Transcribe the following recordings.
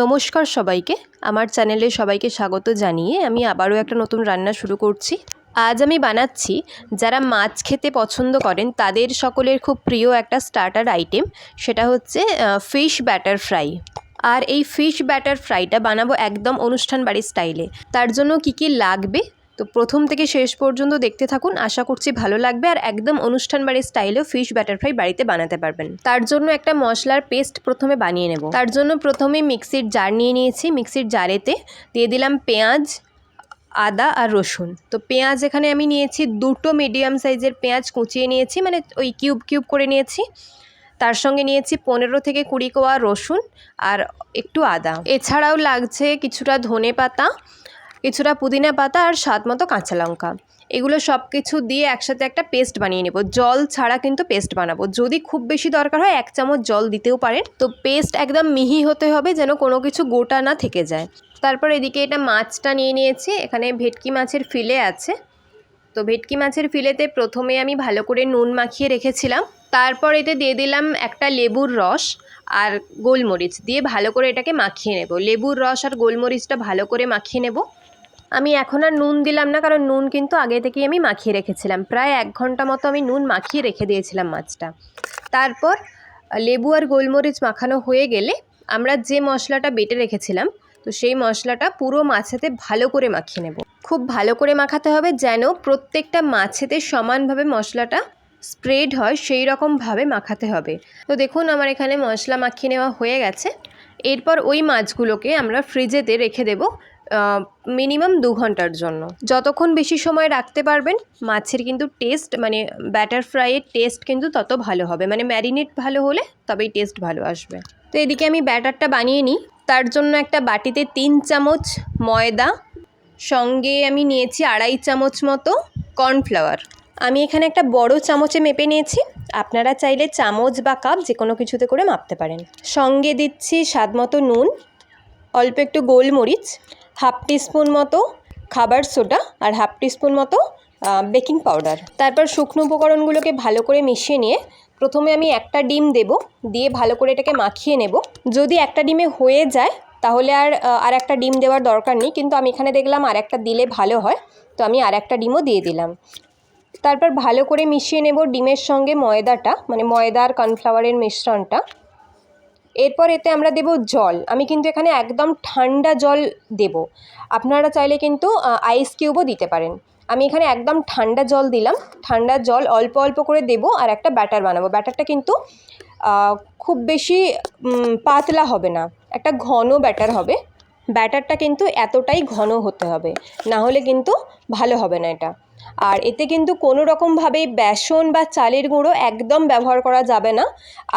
নমস্কার সবাইকে। আমার চ্যানেলে সবাইকে স্বাগত জানিয়ে আমি আবারও একটা নতুন রান্না শুরু করছি। আজ আমি বানাচ্ছি, যারা মাছ খেতে পছন্দ করেন, তাদের সকলের খুব প্রিয় একটা স্টার্টার আইটেম সেটা হচ্ছে ফিশ ব্যাটার ফ্রাই আর এই ফিশ ব্যাটার ফ্রাইটা বানাবো একদম অনুষ্ঠান বাড়ির স্টাইলে তার জন্য কি কি লাগবে তো প্রথম থেকে শেষ পর্যন্ত দেখতে থাকুন, আশা করছি ভালো লাগবে আর একদম অনুষ্ঠান বাড়ির স্টাইলেও ফিশ ব্যাটার ফ্রাই বাড়িতে বানাতে পারবেন। তার জন্য একটা মশলার পেস্ট প্রথমে বানিয়ে নেব। তার জন্য প্রথমে মিক্সির জার নিয়ে নিয়েছি। মিক্সির জারেতে দিয়ে দিলাম পেঁয়াজ, আদা আর রসুন। তো পেঁয়াজ এখানে আমি নিয়েছি দুটো মিডিয়াম সাইজের পেঁয়াজ কুচিয়ে নিয়েছি মানে ওই কিউব কিউব করে নিয়েছি। তার সঙ্গে নিয়েছি পনেরো থেকে কুড়ি কোয়া রসুন আর একটু আদা। এছাড়াও লাগছে কিছুটা ধনে পাতা কিছুটা পুদিনা পাতা আর স্বাদ মতো কাঁচা লঙ্কা। এগুলো সব কিছু দিয়ে একসাথে একটা পেস্ট বানিয়ে নেব। জল ছাড়া কিন্তু পেস্ট বানাবো। যদি খুব বেশি দরকার হয়, এক চামচ জল দিতেও পারেন। তো পেস্ট একদম মিহি হতে হবে যেন কোনো কিছু গোটা না থেকে যায়। তারপর এদিকে এটা মাছটা নিয়ে নিয়েছি। এখানে ভেটকি মাছের ফিলে আছে। তো ভেটকি মাছের ফিলেতে প্রথমে আমি ভালো করে নুন মাখিয়ে রেখেছিলাম। তারপর এতে দিয়ে দিলাম একটা লেবুর রস আর গোলমরিচ দিয়ে ভালো করে এটাকে মাখিয়ে নেব। লেবুর রস আর গোলমরিচটা ভালো করে মাখিয়ে নেব। আমি এখন আর নুন দিলাম না, কারণ নুন কিন্তু আগে থেকেই আমি মাখিয়ে রেখেছিলাম। প্রায় এক ঘণ্টা মতো আমি নুন মাখিয়ে রেখে দিয়েছিলাম মাছটা। তারপর লেবু আর গোলমরিচ মাখানো হয়ে গেলে আমরা যে মশলাটা বেটে রেখেছিলাম, তো সেই মশলাটা পুরো মাছেতে ভালো করে মাখিয়ে নেব। খুব ভালো করে মাখাতে হবে যেন প্রত্যেকটা মাছেতে সমানভাবে মশলাটা স্প্রেড হয়, সেই রকমভাবে মাখাতে হবে। তো দেখুন, আমার এখানে মশলা মাখিয়ে নেওয়া হয়ে গেছে। এরপর ওই মাছগুলোকে আমরা ফ্রিজেতে রেখে দেব। মিনিমাম দু ঘণ্টার জন্য। যতক্ষণ বেশি সময় রাখতে পারবেন, মাছের কিন্তু টেস্ট মানে ব্যাটার ফ্রাইয়ের টেস্ট কিন্তু তত ভালো হবে। মানে ম্যারিনেট ভালো হলে তবেই টেস্ট ভালো আসবে। তো এদিকে আমি ব্যাটারটা বানিয়ে নিই। তার জন্য একটা বাটিতে তিন চামচ ময়দা, সঙ্গে আমি নিয়েছি আড়াই চামচ মতো কর্নফ্লাওয়ার আমি এখানে একটা বড় চামচে মেপে নিয়েছি। আপনারা চাইলে চামচ বা কাপ যে কোনো কিছুতে করে মাপতে পারেন। সঙ্গে দিচ্ছি স্বাদ মতো নুন, অল্প একটু গোলমরিচ হাফ টিস্পুন মতো খাবার সোডা আর হাফ টিস্পুন মতো বেকিং পাউডার। তারপর শুকনো উপকরণগুলোকে ভালো করে মিশিয়ে নিয়ে প্রথমে আমি একটা ডিম দেব, দিয়ে ভালো করে এটাকে মাখিয়ে নেব। যদি একটা ডিমে হয়ে যায়, তাহলে আর আর একটা ডিম দেওয়ার দরকার নেই, কিন্তু আমি এখানে দেখলাম আর একটা দিলে ভালো হয়, তো আমি আর একটা ডিমও দিয়ে দিলাম। তারপর ভালো করে মিশিয়ে নেব ডিমের সঙ্গে ময়দাটা মানে ময়দা আর কর্নফ্লাওয়ারের মিশ্রণটা। এরপর এতে আমরা দেব জল। আমি কিন্তু এখানে একদম ঠান্ডা জল দেব। আপনারা চাইলে কিন্তু আইস কিউবও দিতে পারেন। আমি এখানে একদম ঠান্ডা জল দিলাম। ঠান্ডা জল অল্প অল্প করে দেব আর একটা ব্যাটার বানাবো। ব্যাটারটা কিন্তু খুব বেশি পাতলা হবে না। একটা ঘন ব্যাটার হবে। ব্যাটারটা কিন্তু এতটাই ঘন হতে হবে। না হলে কিন্তু ভালো হবে না এটা। আর এতে কিন্তু কোনো রকমভাবে বেসন বা চালের গুঁড়ো একদম ব্যবহার করা যাবে না।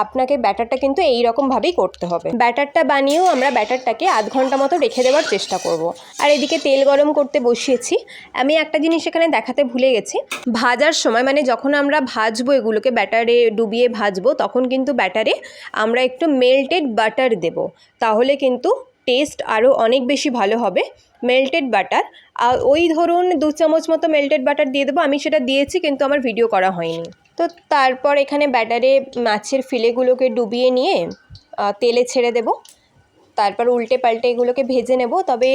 আপনাকে ব্যাটারটা কিন্তু এই রকমভাবেই করতে হবে। ব্যাটারটা বানিয়েও আমরা ব্যাটারটাকে আধ ঘণ্টা মতো রেখে দেওয়ার চেষ্টা করব। আর এদিকে তেল গরম করতে বসিয়েছি। আমি একটা জিনিস এখানে দেখাতে ভুলে গেছি। ভাজার সময় মানে যখন আমরা ভাজবো এগুলোকে ব্যাটারে ডুবিয়ে ভাজবো, তখন কিন্তু ব্যাটারে আমরা একটু মেল্টেড বাটার দেব। তাহলে কিন্তু টেস্ট আরও অনেক বেশি ভালো হবে মেল্টেড বাটার আর ওই ধরুন দু চামচ মতো মেল্টেড বাটার দিয়ে দেবো, আমি সেটা দিয়েছি কিন্তু আমার ভিডিও করা হয়নি। তো তারপর এখানে ব্যাটারে মাছের ফিলেগুলোকে ডুবিয়ে নিয়ে তেলে ছেড়ে দেবো। তারপর উল্টে পাল্টে এগুলোকে ভেজে নেব, তবে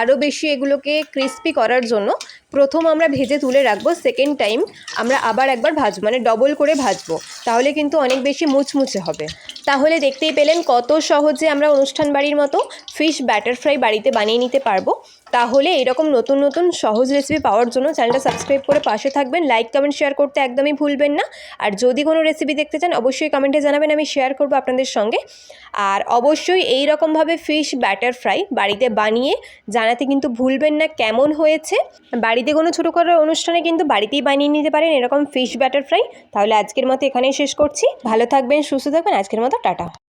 আরও বেশি এগুলোকে ক্রিস্পি করার জন্য প্রথম আমরা ভেজে তুলে রাখব সেকেন্ড টাইম আমরা আবার একবার ভাজবো মানে ডবল করে ভাজবো। তাহলে কিন্তু অনেক বেশি মুচমুচে হবে। তাহলে দেখতেই পেলেন কত সহজে আমরা অনুষ্ঠান বাড়ির মতো ফিশ ব্যাটার ফ্রাই বাড়িতে বানিয়ে নিতে পারব। তাহলে এরকম নতুন নতুন সহজ রেসিপি পাওয়ার জন্য চ্যানেলটা সাবস্ক্রাইব করে পাশে থাকবেন। লাইক কমেন্ট শেয়ার করতে একদমই ভুলবেন না। আর যদি কোনো রেসিপি দেখতে চান, অবশ্যই কমেন্টে জানাবেন, আমি শেয়ার করব আপনাদের সঙ্গে। আর অবশ্যই এই রকমভাবে ফিশ ব্যাটার ফ্রাই বাড়িতে বানিয়ে জানাতে কিন্তু ভুলবেন না কেমন হয়েছে। বাড়িতে কোনো ছোটো করার অনুষ্ঠানে কিন্তু বাড়িতেই বানিয়ে নিতে পারেন এরকম ফিশ ব্যাটার ফ্রাই তাহলে আজকের মতো এখানেই শেষ করছি। ভালো থাকবেন, সুস্থ থাকবেন। আজকের মতো টাটা।